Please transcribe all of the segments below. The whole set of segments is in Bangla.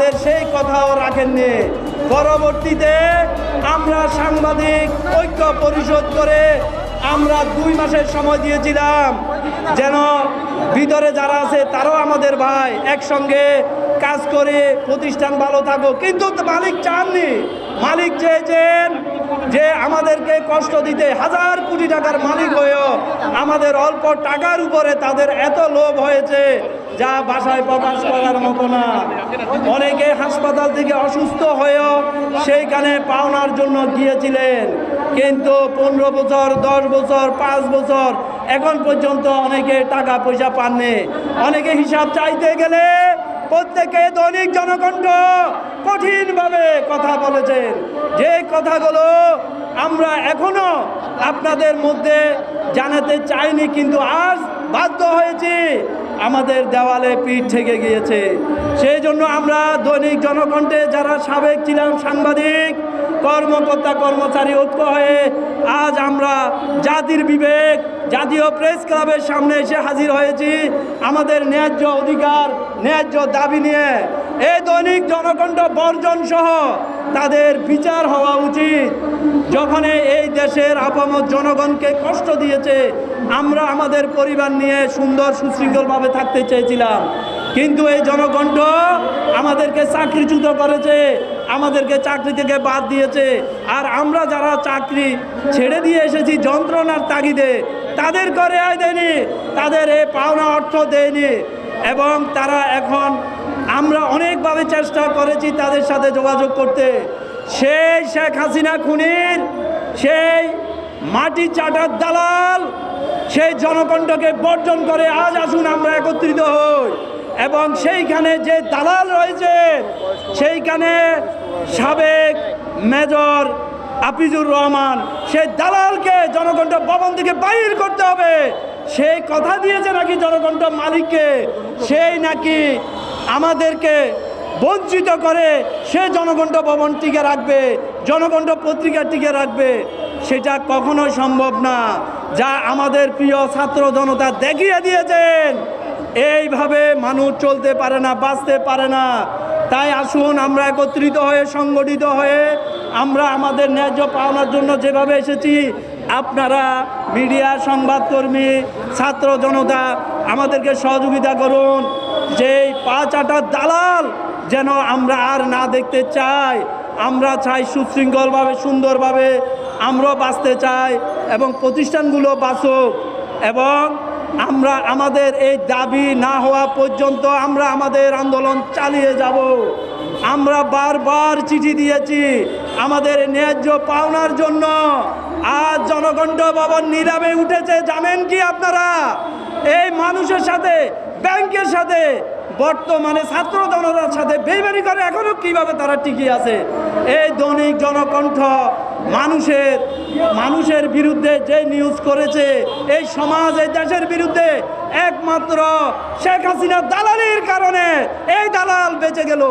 তাদের সেই কথাও রাখেননি। পরবর্তীতে আমরা সাংবাদিক ঐক্য পরিশোধ করে আমরা দুই মাসের সময় দিয়েছিলাম। যেন ভিতরে যারা আছে তারাও আমাদের ভাই একসঙ্গে কাজ করে প্রতিষ্ঠান ভালো থাকুক। কিন্তু মালিক চাননি। মালিক চেয়েছেন যে আমাদেরকে কষ্ট দিতে হাজার কোটি টাকার মালিক হয়েও আমাদের অল্প টাকার উপরে তাদের এত লোভ হয়েছে। যা বাসায় প্রকাশ করার মতো না। অনেকে হাসপাতাল থেকে অসুস্থ হয়েও সেইখানে পাওনার জন্য গিয়েছিলেন। কিন্তু পনেরো বছর, দশ বছর, পাঁচ বছর, এখন পর্যন্ত অনেকে টাকা পয়সা পাননি। অনেকে হিসাব চাইতে গেলে প্রত্যেকে দৈনিক জনকণ্ঠ কঠিনভাবে কথা বলেছেন। যে কথাগুলো আমরা এখনও আপনাদের মধ্যে জানাতে চাইনি, কিন্তু আজ বাধ্য হয়েছি আমাদের দেওয়ালে পিঠ থেকে গিয়েছে। সেই জন্য আমরা দৈনিক জনকণ্ঠে যারা সাবেক ছিলাম সাংবাদিক, কর্মকর্তা, কর্মচারী ঐক্য হয়ে আজ আমরা জাতির বিবেক, জাতীয় প্রেস ক্লাবের সামনে এসে হাজির হয়েছি আমাদের ন্যায্য অধিকার, ন্যায্য দাবি নিয়ে। এই দৈনিক জনকণ্ঠ বর্জন সহ তাদের বিচার হওয়া উচিত। যখন এই দেশের আপামত জনগণকে কষ্ট দিয়েছে, আমরা আমাদের পরিবার নিয়ে সুন্দর সুশৃঙ্খলভাবে থাকতে চেয়েছিলাম। কিন্তু এই জনকণ্ঠ আমাদেরকে চাকরিচ্যুত করেছে, আমাদেরকে চাকরি থেকে বাদ দিয়েছে। আর আমরা যারা চাকরি ছেড়ে দিয়ে এসেছি যন্ত্রণার তাগিদে, তাদের করে আয় দেয়নি, তাদের এ পাওনা অর্থ দেয়নি। এবং তারা এখন আমরা অনেকভাবে চেষ্টা করেছি তাদের সাথে যোগাযোগ করতে। সেই শেখ হাসিনা খুনির, সেই মাটি চাটার দালাল, সেই জনকণ্ঠকে বর্জন করে আজ আসুন আমরা একত্রিত হই। এবং সেইখানে যে দালাল রয়েছে, সেইখানে সাবেক মেজর আপিজুর রহমান, সেই দালালকে জনকণ্ঠ ভবন থেকে বাইর করতে হবে। সেই কথা দিয়েছে নাকি জনকণ্ঠ মালিককে? সেই নাকি আমাদেরকে বঞ্চিত করে সে জনকণ্ঠ ভবন টিকে রাখবে, জনকণ্ঠ পত্রিকা টিকে রাখবে, সেটা কখনোই সম্ভব না। যা আমাদের প্রিয় ছাত্র জনতা দেখিয়ে দিয়েছেন, এইভাবে মানুষ চলতে পারে না, বাঁচতে পারে না। তাই আসুন আমরা একত্রিত হয়ে, সংগঠিত হয়ে, আমরা আমাদের ন্যায্য পাওনার জন্য যেভাবে এসেছি, আপনারা মিডিয়া সংবাদকর্মী, ছাত্র জনতা, আমাদেরকে সহযোগিতা করুন। যেই পাঁচ আটা দালাল যেন আমরা আর না দেখতে চাই। আমরা চাই সুশৃঙ্খলভাবে, সুন্দরভাবে আমরা বাঁচতে চাই এবং প্রতিষ্ঠানগুলো বাঁচুক এবং আমরা, আমাদের এই দাবি না হওয়া পর্যন্ত আমরা আমাদের আন্দোলন চালিয়ে যাব। আমরা বারবার চিঠি দিয়েছি আমাদের ন্যায্য পাওনার জন্য। আজ জনকণ্ঠ ভবন নিলামে উঠেছে, জানেন কি আপনারা? এই মানুষের সাথে, ব্যাংকের সাথে বর্তমানে ছাত্র জনতার সাথে বেইমানি করে, এখনও কীভাবে তারা টিকে আছে? এই দৈনিক জনকণ্ঠ মানুষের মানুষের বিরুদ্ধে যে নিউজ করেছে, এই সমাজ, এই দেশের বিরুদ্ধে একমাত্র শেখ হাসিনা দালালির কারণে এই দালাল বেঁচে গেল।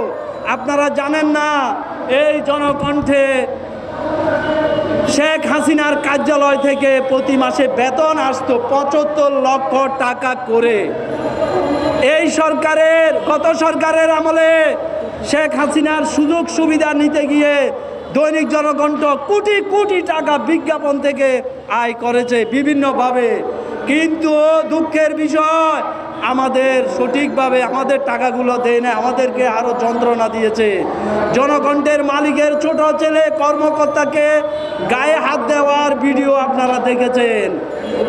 আপনারা জানেন না, এই জনকণ্ঠে শেখ হাসিনার কার্যালয় থেকে প্রতি মাসে বেতন আসতো পঁচাত্তর লক্ষ টাকা করে। এই সরকারের, গত সরকারের আমলে শেখ হাসিনার সুযোগ সুবিধা নিতে গিয়ে দৈনিক জনকণ্ঠ কোটি কোটি টাকা বিজ্ঞাপন থেকে আয় করেছে বিভিন্নভাবে। কিন্তু দুঃখের বিষয়, আমাদের সঠিকভাবে আমাদের টাকাগুলো দেয় না আমাদেরকে আরও যন্ত্রণা দিয়েছে। জনকণ্ঠের মালিকের ছোট ছেলে কর্মকর্তাকে গায়ে হাত দেওয়ার ভিডিও আপনারা দেখেছেন।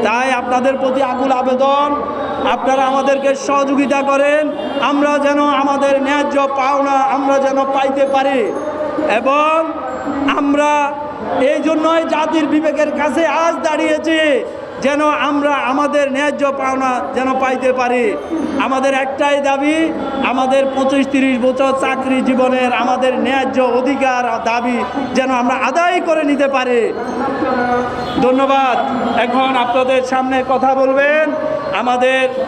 তাই আপনাদের প্রতি আকুল আবেদন আপনারা আমাদেরকে সহযোগিতা করেন, আমরা যেন আমাদের ন্যায্য পাওনা আমরা যেন পাইতে পারি। এবং আমরা এই জন্যই জাতির বিবেকের কাছে আজ দাঁড়িয়েছি যেন আমরা আমাদের ন্যায্য পাওনা যেন পাইতে পারি। আমাদের একটাই দাবি, আমাদের পঁচিশ তিরিশ বছর চাকরি জীবনের আমাদের ন্যায্য অধিকার দাবি যেন আমরা আদায় করে নিতে পারি। ধন্যবাদ। এখন আপনাদের সামনে কথা বলবেন। আমাদের